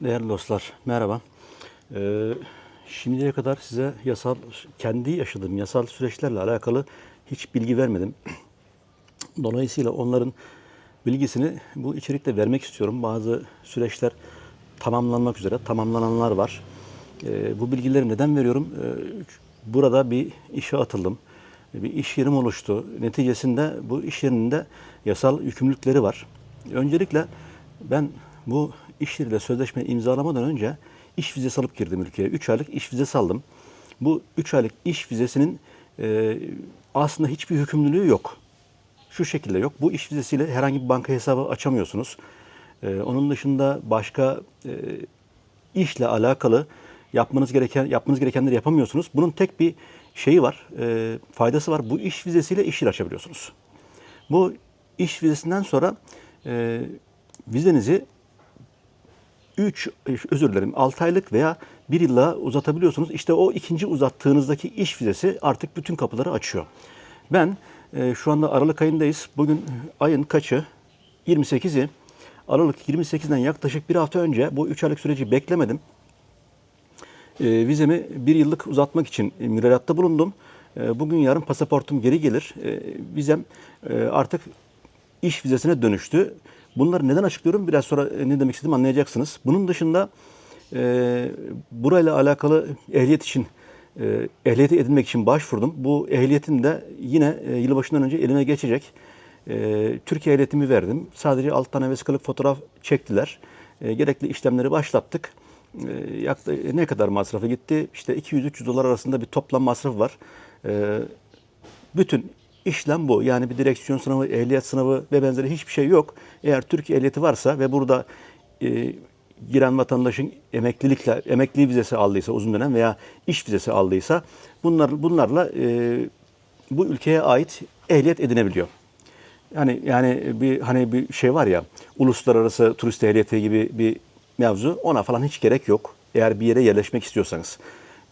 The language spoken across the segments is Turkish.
Değerli dostlar, merhaba. Ee, şimdiye kadar size yasal, kendi yaşadığım yasal süreçlerle alakalı hiç bilgi vermedim. Dolayısıyla onların bilgisini bu içerikte vermek istiyorum. Bazı süreçler tamamlanmak üzere, tamamlananlar var. Ee, bu bilgileri neden veriyorum? Ee, burada bir işe atıldım. Bir iş yerim oluştu. Neticesinde bu iş yerinde yasal yükümlülükleri var. Öncelikle ben bu iş yeriyle sözleşme imzalamadan önce iş vizesi alıp girdim ülkeye. 3 aylık iş vizesi aldım. Bu 3 aylık iş vizesinin e, aslında hiçbir hükümlülüğü yok. Şu şekilde yok. Bu iş vizesiyle herhangi bir banka hesabı açamıyorsunuz. E, onun dışında başka e, işle alakalı yapmanız gereken yapmanız gerekenleri yapamıyorsunuz. Bunun tek bir şeyi var, e, faydası var. Bu iş vizesiyle iş yeri açabiliyorsunuz. Bu iş vizesinden sonra e, vizenizi 3 özür dilerim 6 aylık veya 1 yılla uzatabiliyorsunuz. İşte o ikinci uzattığınızdaki iş vizesi artık bütün kapıları açıyor. Ben e, şu anda Aralık ayındayız. Bugün ayın kaçı? 28'i. Aralık 28'den yaklaşık bir hafta önce bu 3 aylık süreci beklemedim. E, vizemi bir yıllık uzatmak için müracaata bulundum. E, bugün yarın pasaportum geri gelir. E, vizem e, artık iş vizesine dönüştü. Bunları neden açıklıyorum? Biraz sonra e, ne demek istediğimi anlayacaksınız. Bunun dışında e, burayla alakalı ehliyet için e, ehliyeti edinmek için başvurdum. Bu ehliyetim de yine e, yılbaşından önce elime geçecek. E, Türkiye ehliyetimi verdim. Sadece 6 tane vesikalık fotoğraf çektiler. E, gerekli işlemleri başlattık. E, yaklaşık ne kadar masrafı gitti? İşte 200-300 dolar arasında bir toplam masraf var. E, bütün işlem bu. Yani bir direksiyon sınavı, ehliyet sınavı ve benzeri hiçbir şey yok. Eğer Türkiye ehliyeti varsa ve burada e, giren vatandaşın emeklilikle emekli vizesi aldıysa uzun dönem veya iş vizesi aldıysa bunlar bunlarla e, bu ülkeye ait ehliyet edinebiliyor. Yani yani bir hani bir şey var ya uluslararası turist ehliyeti gibi bir mevzu ona falan hiç gerek yok. Eğer bir yere yerleşmek istiyorsanız.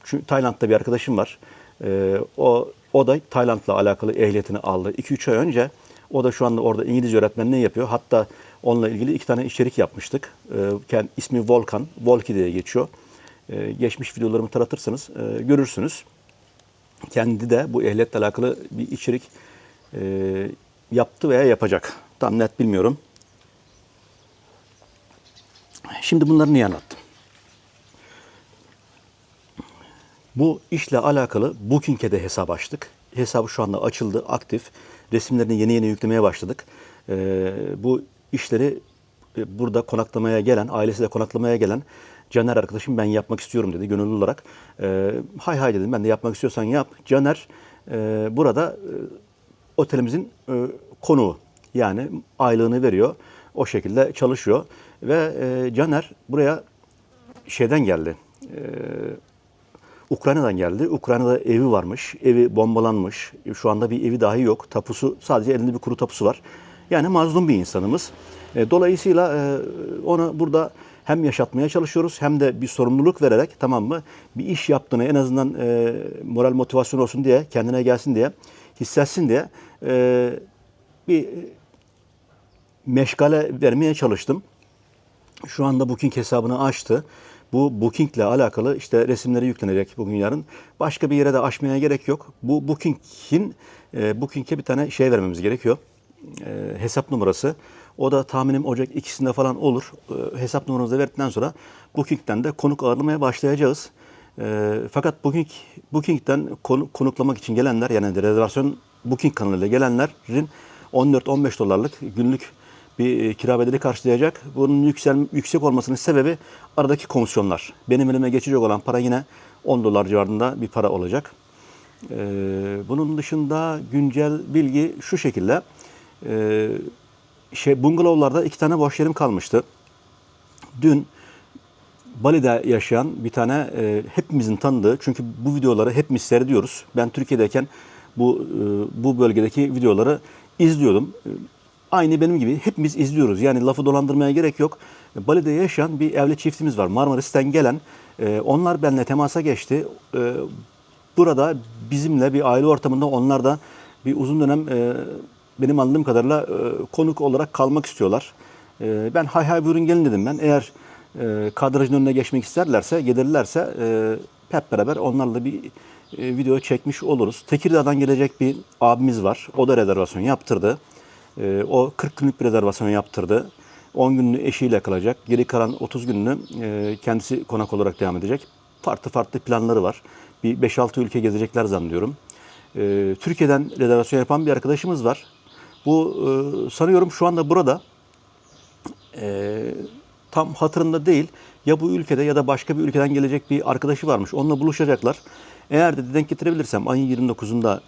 Çünkü Tayland'da bir arkadaşım var. Ee, o o da Tayland'la alakalı ehliyetini aldı. 2-3 ay önce o da şu anda orada İngilizce öğretmenliği yapıyor. Hatta onunla ilgili iki tane içerik yapmıştık. Kend- ismi Volkan, Volki diye geçiyor. Ee, geçmiş videolarımı taratırsanız e, görürsünüz. Kendi de bu ehliyetle alakalı bir içerik e, yaptı veya yapacak. Tam net bilmiyorum. Şimdi bunları niye anlattım? Bu işle alakalı Booking'e de hesap açtık. Hesabı şu anda açıldı, aktif. Resimlerini yeni yeni yüklemeye başladık. Ee, bu işleri e, burada konaklamaya gelen, ailesiyle konaklamaya gelen Caner arkadaşım ben yapmak istiyorum dedi gönüllü olarak. Ee, hay hay dedim ben de yapmak istiyorsan yap. Caner e, burada e, otelimizin e, konuğu yani aylığını veriyor. O şekilde çalışıyor ve e, Caner buraya şeyden geldi. E, Ukrayna'dan geldi. Ukrayna'da evi varmış. Evi bombalanmış. Şu anda bir evi dahi yok. Tapusu sadece elinde bir kuru tapusu var. Yani mazlum bir insanımız. E, Dolayısıyla e, onu burada hem yaşatmaya çalışıyoruz hem de bir sorumluluk vererek tamam mı bir iş yaptığını en azından e, moral motivasyon olsun diye kendine gelsin diye hissetsin diye e, bir meşgale vermeye çalıştım. Şu anda Booking hesabını açtı. Bu Booking ile alakalı işte resimleri yüklenecek bugün yarın. Başka bir yere de açmaya gerek yok. Bu Booking'in e, Booking'e bir tane şey vermemiz gerekiyor. E, hesap numarası. O da tahminim Ocak ikisinde falan olur. E, hesap numaramızı verdikten sonra Booking'den de konuk ağırlamaya başlayacağız. E, fakat Booking Booking'den konu, konuklamak için gelenler yani rezervasyon Booking kanalıyla gelenlerin 14-15 dolarlık günlük bir e, kira bedeli karşılayacak. Bunun yüksel, yüksek olmasının sebebi aradaki komisyonlar. Benim elime geçecek olan para yine 10 dolar civarında bir para olacak. Ee, bunun dışında güncel bilgi şu şekilde. Ee, şey bungalovlarda iki tane boş yerim kalmıştı. Dün Bali'de yaşayan bir tane e, hepimizin tanıdığı çünkü bu videoları hepimiz seyrediyoruz. Ben Türkiye'deyken bu e, bu bölgedeki videoları izliyordum. Aynı benim gibi hepimiz izliyoruz. Yani lafı dolandırmaya gerek yok. Bali'de yaşayan bir evli çiftimiz var. Marmaris'ten gelen. E, onlar benimle temasa geçti. E, burada bizimle bir aile ortamında onlar da bir uzun dönem e, benim anladığım kadarıyla e, konuk olarak kalmak istiyorlar. E, ben hay hay buyurun gelin dedim ben. Eğer e, kadrajın önüne geçmek isterlerse, gelirlerse e, hep beraber onlarla bir video çekmiş oluruz. Tekirdağ'dan gelecek bir abimiz var. O da rezervasyon yaptırdı. E, o 40 günlük bir rezervasyon yaptırdı. 10 günlüğü eşiyle kalacak. Geri kalan 30 gününü e, kendisi konak olarak devam edecek. Farklı farklı planları var. Bir 5-6 ülke gezecekler zannediyorum. E, Türkiye'den rezervasyon yapan bir arkadaşımız var. Bu e, sanıyorum şu anda burada e, tam hatırında değil. Ya bu ülkede ya da başka bir ülkeden gelecek bir arkadaşı varmış. Onunla buluşacaklar. Eğer de denk getirebilirsem ayın 29'unda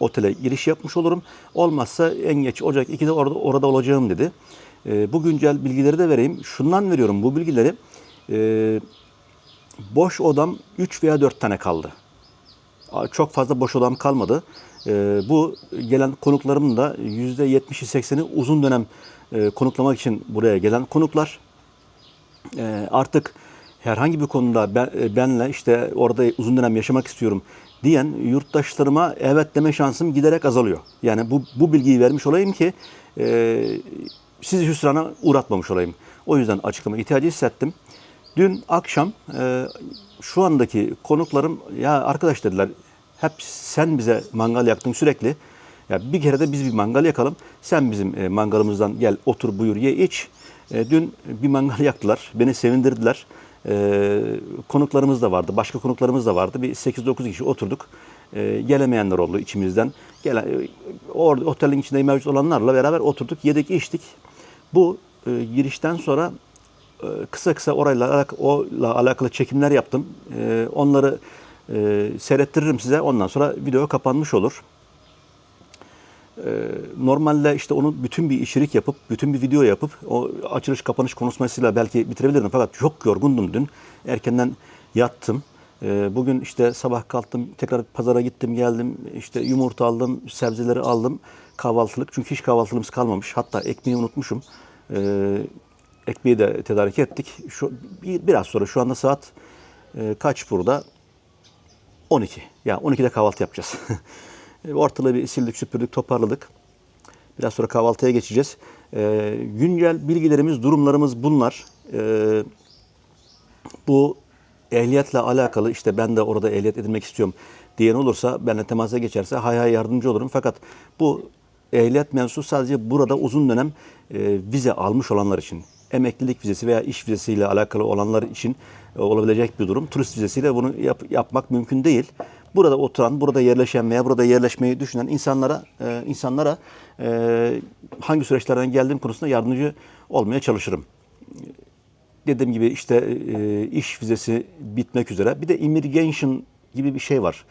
otele giriş yapmış olurum. Olmazsa en geç Ocak 2'de orada, orada olacağım dedi. E, bu güncel bilgileri de vereyim. Şundan veriyorum bu bilgileri. E, boş odam 3 veya 4 tane kaldı. Çok fazla boş odam kalmadı. E, bu gelen konuklarımın da %70'i 80'i uzun dönem e, konuklamak için buraya gelen konuklar. E, artık herhangi bir konuda ben, e, benle işte orada uzun dönem yaşamak istiyorum diyen yurttaşlarıma evet deme şansım giderek azalıyor. Yani bu, bu bilgiyi vermiş olayım ki e, sizi hüsrana uğratmamış olayım. O yüzden açıklama ihtiyacı hissettim. Dün akşam e, şu andaki konuklarım ya arkadaş dediler hep sen bize mangal yaktın sürekli. Ya bir kere de biz bir mangal yakalım. Sen bizim e, mangalımızdan gel otur buyur ye iç. E, dün bir mangal yaktılar. Beni sevindirdiler. E, konuklarımız da vardı. Başka konuklarımız da vardı. Bir 8-9 kişi oturduk. E, gelemeyenler oldu içimizden. Gelen, e, orada otelin içinde mevcut olanlarla beraber oturduk, yedik, içtik. Bu e, girişten sonra e, kısa kısa orayla alak- alakalı çekimler yaptım. E, onları e, seyrettiririm size. Ondan sonra video kapanmış olur. E, normalde işte onu bütün bir içerik yapıp, bütün bir video yapıp o açılış kapanış konuşmasıyla belki bitirebilirdim. Fakat çok yorgundum dün. Erkenden yattım. E, bugün işte sabah kalktım, tekrar pazara gittim, geldim. İşte yumurta aldım, sebzeleri aldım. Kahvaltılık. Çünkü hiç kahvaltılığımız kalmamış. Hatta ekmeği unutmuşum. E, ekmeği de tedarik ettik. Şu bir, biraz sonra şu anda saat e, kaç burada? 12. Ya 12'de kahvaltı yapacağız. Ortalığı bir sildik, süpürdük, toparladık. Biraz sonra kahvaltıya geçeceğiz. Ee, güncel bilgilerimiz, durumlarımız bunlar. Ee, bu ehliyetle alakalı işte ben de orada ehliyet edinmek istiyorum diyen olursa benimle temasa geçerse hay hay yardımcı olurum. Fakat bu ehliyet mevzusu sadece burada uzun dönem e, vize almış olanlar için emeklilik vizesi veya iş vizesiyle alakalı olanlar için e, olabilecek bir durum. Turist vizesiyle bunu yap- yapmak mümkün değil. Burada oturan, burada yerleşen veya burada yerleşmeyi düşünen insanlara e, insanlara e, hangi süreçlerden geldiğim konusunda yardımcı olmaya çalışırım dediğim gibi işte e, iş vizesi bitmek üzere. Bir de immigration gibi bir şey var.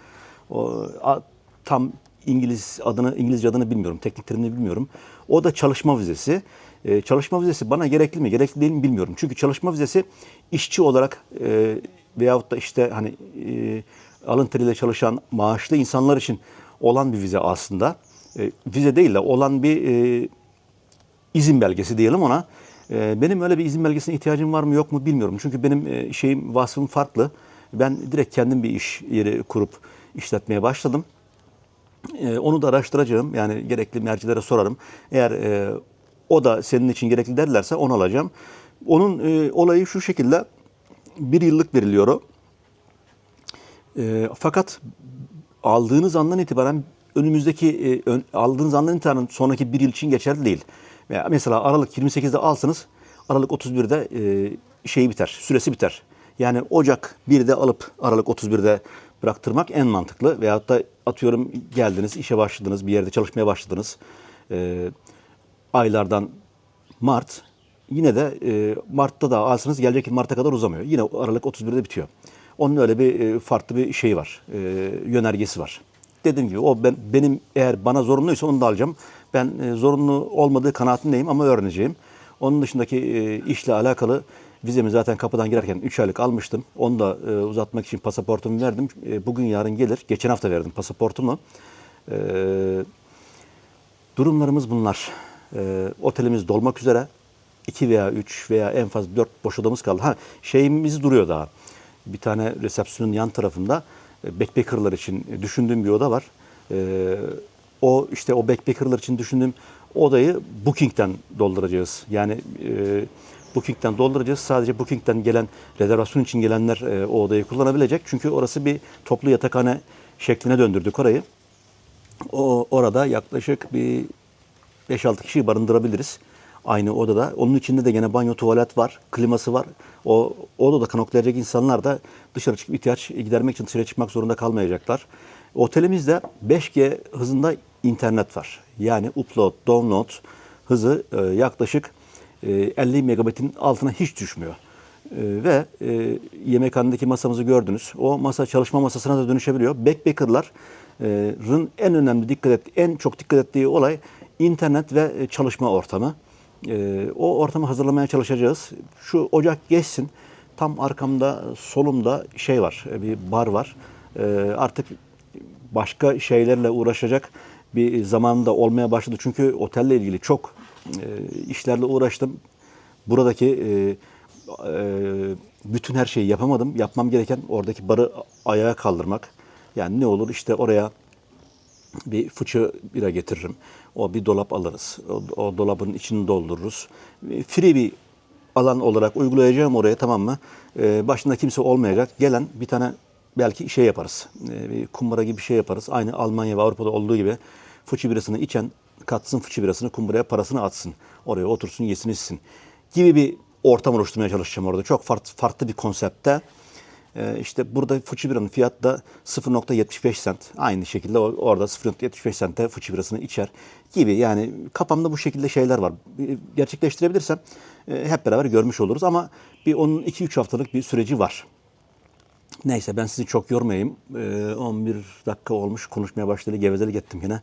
O, a- tam İngiliz adını İngilizce adını bilmiyorum, teknik terimini bilmiyorum. O da çalışma vizesi. E, çalışma vizesi bana gerekli mi, gerekli değil mi bilmiyorum. Çünkü çalışma vizesi işçi olarak e, veyahut da işte hani e, alın teriyle çalışan maaşlı insanlar için olan bir vize aslında. E, vize değil de olan bir e, izin belgesi diyelim ona. Ee, Benim öyle bir izin belgesine ihtiyacım var mı yok mu bilmiyorum. Çünkü benim e, şeyim vasfım farklı. Ben direkt kendim bir iş yeri kurup işletmeye başladım. Ee, Onu da araştıracağım. Yani gerekli mercilere sorarım. Eğer e, o da senin için gerekli derlerse onu alacağım. Onun e, olayı şu şekilde bir yıllık veriliyor o. E, fakat aldığınız andan itibaren önümüzdeki e, ön- aldığınız andan itibaren sonraki bir yıl için geçerli değil. Mesela Aralık 28'de alsanız Aralık 31'de e, şeyi biter, süresi biter. Yani Ocak 1'de alıp Aralık 31'de bıraktırmak en mantıklı. Veyahut da atıyorum geldiniz, işe başladınız, bir yerde çalışmaya başladınız. E, aylardan Mart yine de e, Mart'ta da alsanız gelecek Mart'a kadar uzamıyor. Yine Aralık 31'de bitiyor. Onun öyle bir e, farklı bir şey var. E, yönergesi var. Dediğim gibi o ben benim eğer bana zorunluysa onu da alacağım. Ben e, zorunlu olmadığı kanaatindeyim ama öğreneceğim. Onun dışındaki işle alakalı vizemi zaten kapıdan girerken 3 aylık almıştım. Onu da uzatmak için pasaportumu verdim. Bugün yarın gelir. Geçen hafta verdim pasaportumu. Durumlarımız bunlar. Otelimiz dolmak üzere. 2 veya 3 veya en fazla 4 boş odamız kaldı. Ha şeyimiz duruyor daha. Bir tane resepsiyonun yan tarafında e, backpackerlar için düşündüğüm bir oda var. Ee, o işte o backpackerlar için düşündüğüm odayı Booking'den dolduracağız. Yani e, Booking'den dolduracağız. Sadece Booking'den gelen rezervasyon için gelenler e, o odayı kullanabilecek. Çünkü orası bir toplu yatakhane şekline döndürdük orayı. O orada yaklaşık bir 5-6 kişiyi barındırabiliriz. Aynı odada. Onun içinde de gene banyo, tuvalet var, kliması var. O odada kanoklayacak insanlar da dışarı çıkıp ihtiyaç gidermek için dışarı çıkmak zorunda kalmayacaklar. Otelimizde 5G hızında internet var. Yani upload, download hızı e, yaklaşık e, 50 megabitin altına hiç düşmüyor. E, ve e, yemekhanedeki masamızı gördünüz. O masa çalışma masasına da dönüşebiliyor. Backpacker'ların en önemli dikkat et, en çok dikkat ettiği olay internet ve e, çalışma ortamı. E, o ortamı hazırlamaya çalışacağız. Şu ocak geçsin. Tam arkamda, solumda şey var, e, bir bar var. E, artık başka şeylerle uğraşacak bir zamanında olmaya başladı. Çünkü otelle ilgili çok e, işlerle uğraştım. Buradaki e, e, bütün her şeyi yapamadım. Yapmam gereken oradaki barı ayağa kaldırmak. Yani ne olur işte oraya bir fıçı bira getiririm. O bir dolap alırız. O, o dolabın içini doldururuz. E, Free bir alan olarak uygulayacağım oraya tamam mı? Ee, başında kimse olmayacak. Gelen bir tane belki şey yaparız. Ee, bir kumbara gibi bir şey yaparız. Aynı Almanya ve Avrupa'da olduğu gibi fıçı birasını içen katsın fıçı birasını kumbaraya parasını atsın. Oraya otursun yesin içsin. Gibi bir ortam oluşturmaya çalışacağım orada. Çok farklı, farklı bir konsepte. Ee, işte burada fıçı biranın fiyatı da 0.75 sent. Aynı şekilde or- orada 0.75 sente fıçı birasını içer gibi. Yani kafamda bu şekilde şeyler var. Bir- Gerçekleştirebilirsem e, hep beraber görmüş oluruz ama bir onun 2-3 haftalık bir süreci var. Neyse ben sizi çok yormayayım. Ee, 11 dakika olmuş konuşmaya başladı. Gevezelik ettim yine.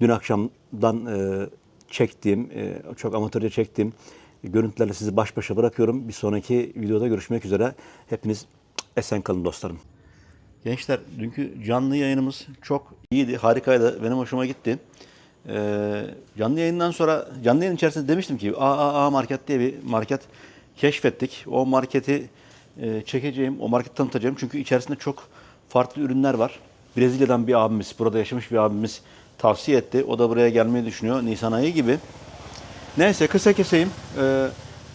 Dün akşamdan e, çektiğim, e, çok amatörce çektiğim görüntülerle sizi baş başa bırakıyorum. Bir sonraki videoda görüşmek üzere. Hepiniz esen kalın dostlarım. Gençler dünkü canlı yayınımız çok iyiydi, harikaydı. Benim hoşuma gitti. Ee, canlı yayından sonra, canlı yayın içerisinde demiştim ki AAA Market diye bir market keşfettik. O marketi e, çekeceğim, o marketi tanıtacağım. Çünkü içerisinde çok farklı ürünler var. Brezilya'dan bir abimiz, burada yaşamış bir abimiz tavsiye etti. O da buraya gelmeyi düşünüyor Nisan ayı gibi. Neyse kısa keseyim. Ee,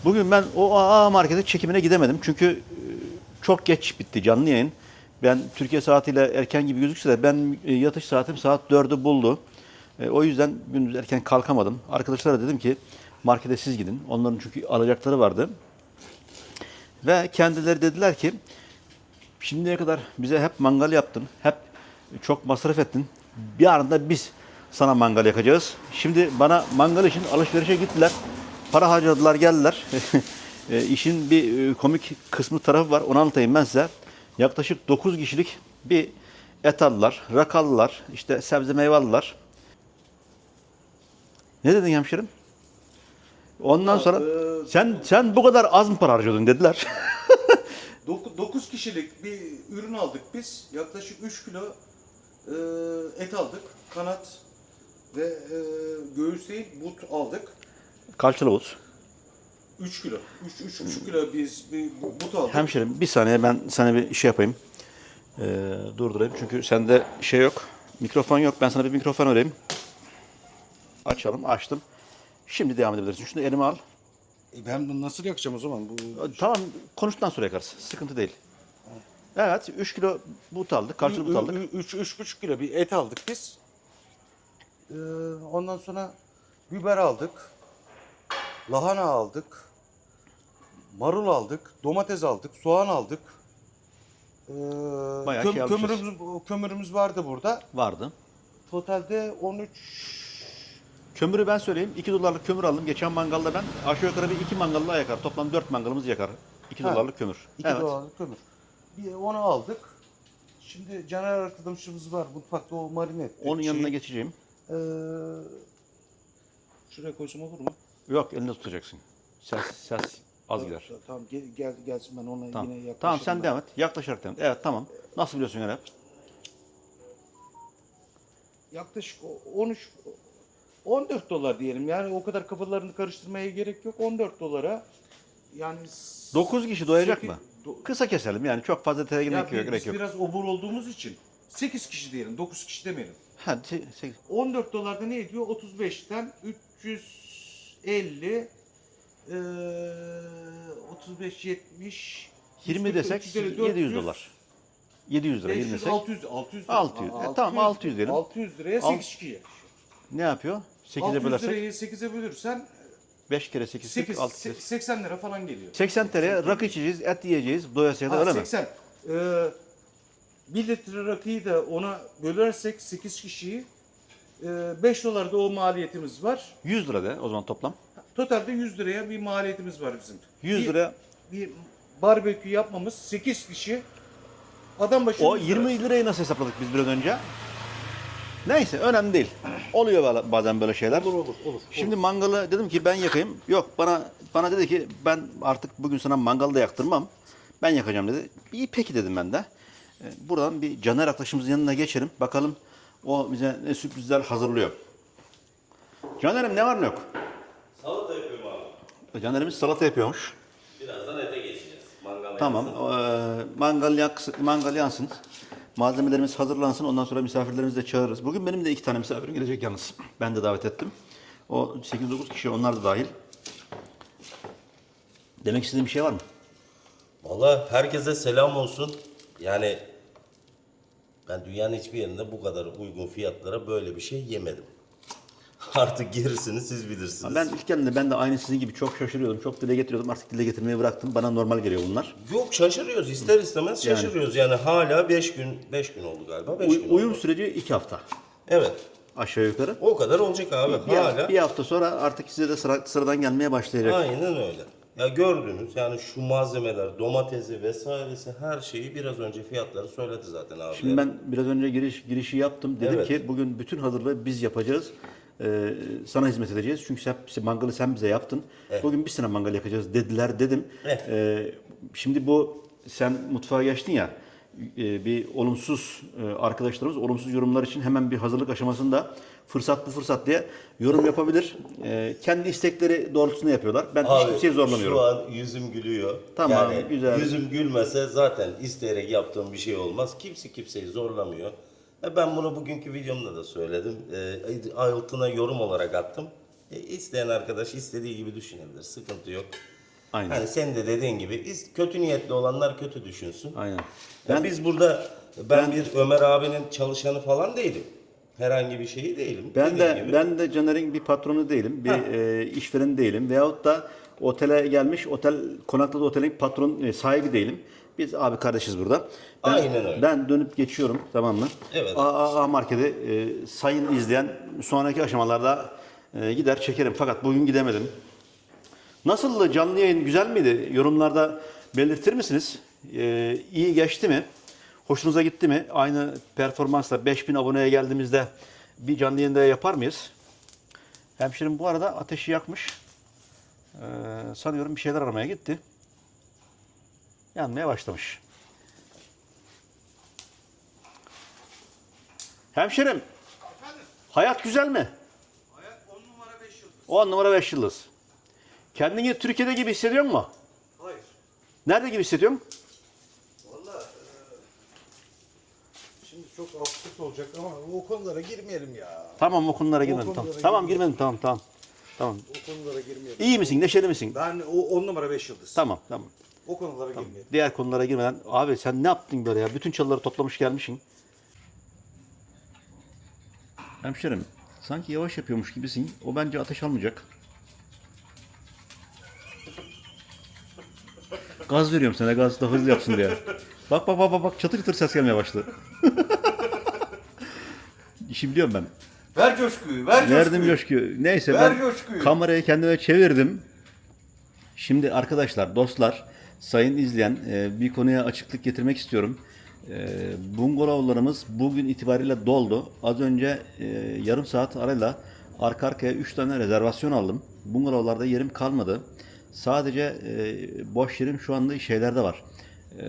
bugün ben o AA markete çekimine gidemedim. Çünkü çok geç bitti canlı yayın. Ben Türkiye saatiyle erken gibi gözükse de ben e, yatış saatim saat 4'ü buldu. E, o yüzden gündüz erken kalkamadım. Arkadaşlara dedim ki markete siz gidin. Onların çünkü alacakları vardı. Ve kendileri dediler ki şimdiye kadar bize hep mangal yaptın. Hep çok masraf ettin. Bir anda biz sana mangal yakacağız. Şimdi bana mangal için alışverişe gittiler. Para harcadılar geldiler. e, işin bir e, komik kısmı tarafı var. Onu anlatayım ben size. Yaklaşık 9 kişilik bir et aldılar. Rak aldılar. işte sebze meyve aldılar. Ne dedin hemşerim? Ondan sonra e, sen sen bu kadar az mı para harcıyordun dediler. 9 kişilik bir ürün aldık biz. Yaklaşık 3 kilo e, et aldık. Kanat ve e, göğüs değil but aldık. Karşılığı olsun. 3 kilo. 3 3,5 kilo biz bir but aldık. Hemşerim bir saniye ben sana bir şey yapayım. Ee, durdurayım çünkü sende şey yok. Mikrofon yok. Ben sana bir mikrofon vereyim. Açalım. Açtım. Şimdi devam edebilirsin. Şunu elime al. E ben bunu nasıl yakacağım o zaman? Bu Tamam konuştuktan sonra yakarız. Sıkıntı değil. Evet 3 kilo but aldık. Karşılığı but aldık. 3 3,5 kilo bir et aldık biz. Ee, ondan sonra biber aldık. Lahana aldık. Marul aldık. Domates aldık. Soğan aldık. Ee, Bayağı köm- şey almışız. kömürümüz, kömürümüz vardı burada. Vardı. Totalde 13 Kömürü ben söyleyeyim. 2 dolarlık kömür aldım. Geçen mangalda ben aşağı yukarı bir 2 mangalda yakar. Toplam 4 mangalımız yakar. 2 Ha, dolarlık kömür. 2 evet. dolarlık kömür. Bir onu aldık. Şimdi Caner arkadaşımız var mutfakta o marine etti. Onun yanına Şey, geçeceğim. ee, şuraya koysam olur mu? Yok elinde tutacaksın. Ses, ses az gider. Tamam gel, gel gelsin ben ona Tamam. yine yaklaşırım. Tamam sen ben. devam et. Yaklaşarak devam et. Evet tamam. Nasıl biliyorsun yani? Yaklaşık o- 13 14 dolar diyelim. Yani o kadar kafalarını karıştırmaya gerek yok. 14 dolara yani s- 9 kişi doyacak sekiz- mı? do- Kısa keselim yani çok fazla detaya ya biz, yok. Gerek biz yok. biraz obur olduğumuz için 8 kişi diyelim, 9 kişi demeyelim. Hadi se- se- 14 dolarda ne ediyor? 35'ten 350 Ee, 35 70 20 desek 700 dolar. 700 lira 20 500 desek 600 600 lira. 600. E, tamam, 600 diyelim. 600 liraya Al- 8 kişi yaşıyor. ne yapıyor? 8'e 600 bölersek lirayı 8'e bölürsen 5 kere 8, 8 6 kere 80 lira falan geliyor. 80 TL rakı içeceğiz, et yiyeceğiz doyasıya da Ha, öyle mi? 80. Ee, 1 litre rakıyı da ona bölersek 8 kişiyi e, 5 dolar da o maliyetimiz var. 100 lira de o zaman toplam. Totalde 100 liraya bir maliyetimiz var bizim. 100 Bir- lira bir barbekü yapmamız 8 kişi adam başı o 100 lira. 20 lirayı nasıl hesapladık biz biraz önce? Neyse önemli değil. Oluyor bazen böyle şeyler. Olur olur olur. Şimdi mangalı dedim ki ben yakayım. Yok bana bana dedi ki ben artık bugün sana mangalı da yaktırmam. Ben yakacağım dedi. İyi peki dedim ben de. Ee, Buradan bir Caner arkadaşımızın yanına geçelim. Bakalım o bize ne sürprizler hazırlıyor. Caner'im ne var ne yok? Salata yapıyorum abi. Caner'imiz salata yapıyormuş. Birazdan ete geçeceğiz. Mangal Tamam. eee, mangal, yak, mangal yansın. Malzemelerimiz hazırlansın. Ondan sonra misafirlerimizi de çağırırız. Bugün benim de iki tane misafirim gelecek yalnız. Ben de davet ettim. O 8-9 kişi onlar da dahil. Demek istediğim bir şey var mı? Valla herkese selam olsun. Yani ben dünyanın hiçbir yerinde bu kadar uygun fiyatlara böyle bir şey yemedim. Artık gerisini siz bilirsiniz. Ben ilk geldiğimde ben de aynı sizin gibi çok şaşırıyordum. Çok dile getiriyordum. Artık dile getirmeyi bıraktım. Bana normal geliyor bunlar. Yok şaşırıyoruz ister istemez Yani. şaşırıyoruz. Yani hala 5 gün 5 gün oldu galiba. 5 Uy- gün uyum oldu. süreci iki hafta. Evet. Aşağı yukarı. O kadar olacak abi. Bir, hala. bir hafta sonra artık size de sıra, sıradan gelmeye başlayacak. Aynen öyle. Ya gördünüz yani şu malzemeler, domatesi vesairesi her şeyi biraz önce fiyatları söyledi zaten abi. Şimdi ben biraz önce giriş girişi yaptım. Dedim Evet. ki bugün bütün hazırlığı biz yapacağız. Ee, sana hizmet edeceğiz. Çünkü sen, sen mangalı sen bize yaptın. Bugün biz sana mangal yakacağız dediler dedim. Evet. Ee, şimdi bu sen mutfağa geçtin ya bir olumsuz e, arkadaşlarımız olumsuz yorumlar için hemen bir hazırlık aşamasında fırsat bu fırsat diye yorum yapabilir. Ee, kendi istekleri doğrultusunda yapıyorlar. Ben hiç Abi, kimseyi zorlamıyorum. Şu an yüzüm gülüyor. Tamam, yani güzel. Yüzüm gülmese zaten isteyerek yaptığım bir şey olmaz. Kimse kimseyi zorlamıyor. E ben bunu bugünkü videomda da söyledim. E, altına yorum olarak attım. E, isteyen arkadaş istediği gibi düşünebilir. Sıkıntı yok. Aynen. Hani sen de dediğin gibi kötü niyetli olanlar kötü düşünsün. Aynen. Ben- biz burada ben, bir Ömer abinin çalışanı falan değilim. Herhangi bir şeyi değilim. Ben de gibi. ben de Caner'in bir patronu değilim, bir e, işveren değilim veyahut da otele gelmiş, otel konakladığı otelin patron e, sahibi değilim. Biz abi kardeşiz burada. Ben, Aynen öyle. Ben dönüp geçiyorum tamam mı? Evet. AAA markete e, sayın izleyen sonraki aşamalarda e, gider çekerim fakat bugün gidemedim. Nasıldı canlı yayın güzel miydi? Yorumlarda belirtir misiniz? E, iyi geçti mi? Hoşunuza gitti mi? Aynı performansla 5000 aboneye geldiğimizde bir canlı yayında yapar mıyız? Hemşerim bu arada ateşi yakmış. Ee, sanıyorum bir şeyler aramaya gitti. Yanmaya başlamış. Hemşerim, hayat güzel mi? Hayat 10 numara 5 yıldız. 10 numara 5 yıldız. Kendini Türkiye'de gibi hissediyor musun? Hayır. Nerede gibi hissediyorsun? Valla e, şimdi çok absürt olacak ama o konulara girmeyelim ya. Tamam o konulara girmedim. Tamam, tamam girmedim tamam tamam. Tamam. O konulara girmeyelim. İyi misin? Neşeli misin? Ben o 10 numara 5 yıldız. Tamam tamam. O konulara girmeyelim. Diğer konulara girmeden abi sen ne yaptın böyle ya? Bütün çalıları toplamış gelmişsin. Hemşerim sanki yavaş yapıyormuş gibisin. O bence ateş almayacak. Gaz veriyorum sana gaz da hızlı yapsın diye. Bak bak bak bak bak çatır çatır ses gelmeye başladı. İşi biliyorum ben. Ver coşkuyu, ver Verdim coşkuyu. Neyse Ver ben coşkuyu. kamerayı kendime çevirdim. Şimdi arkadaşlar, dostlar, sayın izleyen e, bir konuya açıklık getirmek istiyorum. E, bungalovlarımız bugün itibariyle doldu. Az önce e, yarım saat arayla arka arkaya 3 tane rezervasyon aldım. Bungalovlarda yerim kalmadı. Sadece e, boş yerim şu anda şeylerde var. E,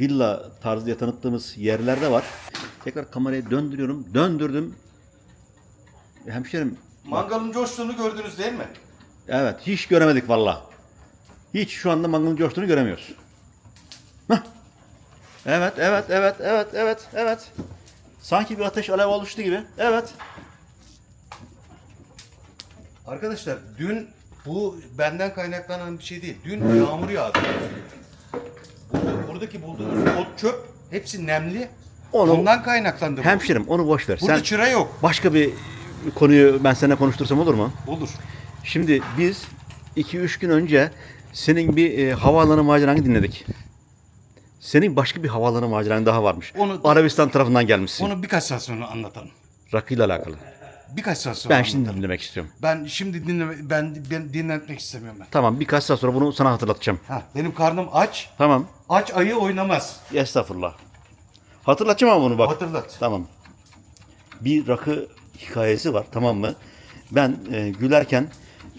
villa tarzı diye tanıttığımız yerlerde var. Tekrar kamerayı döndürüyorum. Döndürdüm. Hemşerim Mangalın coştuğunu gördünüz değil mi? Evet, hiç göremedik valla. Hiç şu anda mangalın coştuğunu göremiyoruz. Hah. Evet, evet, evet, evet, evet, evet. Sanki bir ateş alev oluştu gibi. Evet. Arkadaşlar dün Bu benden kaynaklanan bir şey değil. Dün yağmur yağdı. Burada, buradaki bulduğunuz ot çöp hepsi nemli. Onu- Ondan kaynaklandı bu. Hemşerim onu boş ver. Burada Sen çıra yok. başka bir konuyu ben seninle konuştursam olur mu? Olur. Şimdi biz 2-3 gün önce senin bir e, havaalanı maceranı dinledik. Senin başka bir havaalanı maceran daha varmış. Onu- Arabistan tarafından gelmişsin. Onu birkaç saat sonra anlatalım. Rakıyla alakalı. Birkaç saat sonra Ben şimdi dinlemek istiyorum. Ben şimdi dinleme, ben, ben dinletmek istemiyorum ben. Tamam birkaç saat sonra bunu sana hatırlatacağım. Ha, benim karnım aç. Tamam. Aç ayı oynamaz. Estağfurullah. Hatırlatacağım ama bunu bak. Hatırlat. Tamam. Bir rakı hikayesi var tamam mı? Ben e, gülerken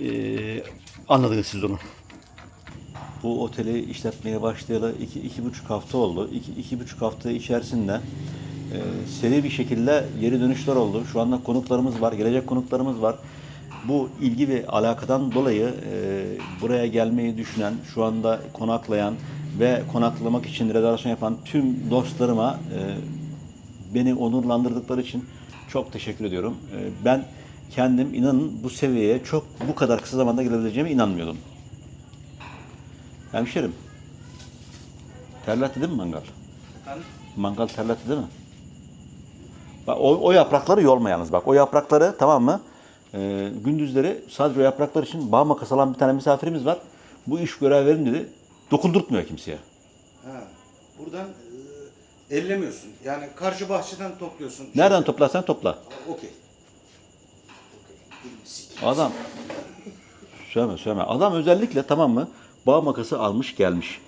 e, anladınız siz onu. Bu oteli işletmeye başlayalı iki, iki buçuk hafta oldu. İki, iki buçuk hafta içerisinde seri bir şekilde geri dönüşler oldu. Şu anda konuklarımız var, gelecek konuklarımız var. Bu ilgi ve alakadan dolayı e, buraya gelmeyi düşünen, şu anda konaklayan ve konaklamak için rezervasyon yapan tüm dostlarıma e, beni onurlandırdıkları için çok teşekkür ediyorum. E, ben kendim inanın bu seviyeye çok bu kadar kısa zamanda gelebileceğime inanmıyordum. Hemşerim. Terletti değil mi mangal? Mangal terletti değil mi? Bak o, o yaprakları yolma yalnız bak. O yaprakları tamam mı? Ee, gündüzleri sadece o yapraklar için bağ makası alan bir tane misafirimiz var. Bu iş görev verin dedi. Dokundurtmuyor kimseye. Ha, buradan e, ellemiyorsun. Yani karşı bahçeden topluyorsun. Nereden toplarsan topla. Okey. Adam söyleme söyleme. Adam özellikle tamam mı? Bağ makası almış gelmiş.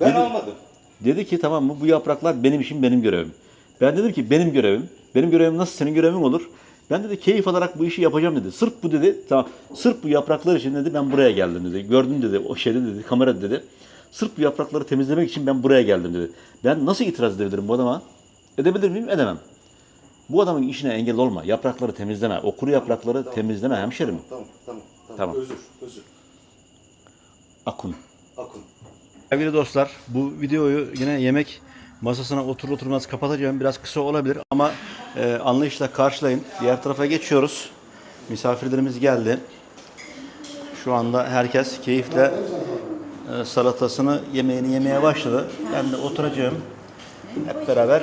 Ben Dedi- almadım. Dedi ki tamam mı bu yapraklar benim işim benim görevim. Ben dedim ki benim görevim. Benim görevim nasıl senin görevin olur? Ben dedi keyif alarak bu işi yapacağım dedi. Sırf bu dedi. Tamam. Sırf bu yapraklar için dedi ben buraya geldim dedi. Gördüm dedi o şeyde dedi kamera dedi. Sırf bu yaprakları temizlemek için ben buraya geldim dedi. Ben nasıl itiraz edebilirim bu adama? Edebilir miyim? Edemem. Bu adamın işine engel olma. Yaprakları temizleme. O kuru yaprakları temizleme hemşerim. Tamam, tamam, tamam. Tamam. Özür, özür. Akun. Akın. Sevgili dostlar, bu videoyu yine yemek masasına otur oturmaz kapatacağım. Biraz kısa olabilir ama e, anlayışla karşılayın. Diğer tarafa geçiyoruz. Misafirlerimiz geldi. Şu anda herkes keyifle e, salatasını, yemeğini yemeye başladı. Ben de oturacağım. Hep beraber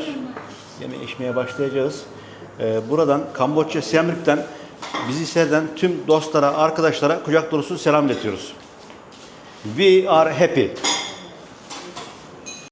yeme içmeye başlayacağız. E, buradan Kamboçya Siem bizi seyreden tüm dostlara, arkadaşlara kucak dolusu selam iletiyoruz. We are happy.